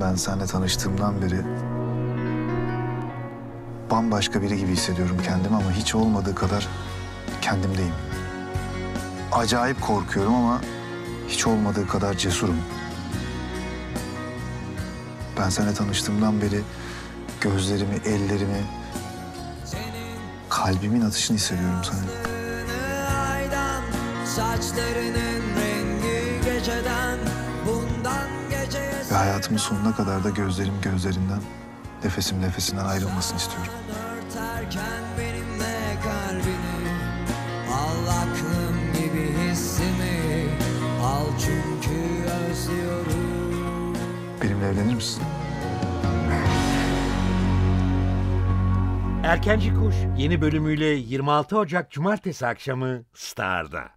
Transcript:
ben seninle tanıştığımdan beri bambaşka biri gibi hissediyorum kendimi ama hiç olmadığı kadar kendimdeyim. Acayip korkuyorum ama hiç olmadığı kadar cesurum. Ben seninle tanıştığımdan beri gözlerimi, ellerimi, kalbimin atışını hissediyorum sana. Saçlarının rengi Ve hayatımın sonuna kadar da gözlerim gözlerinden, nefesim nefesinden ayrılmasını istiyorum. örterken benimle kalbini Al aklım gibi hissimi Al çünkü özlüyorum Benimle evlenir misin? Erkenci Kuş yeni bölümüyle 26 Ocak Cumartesi akşamı Star'da.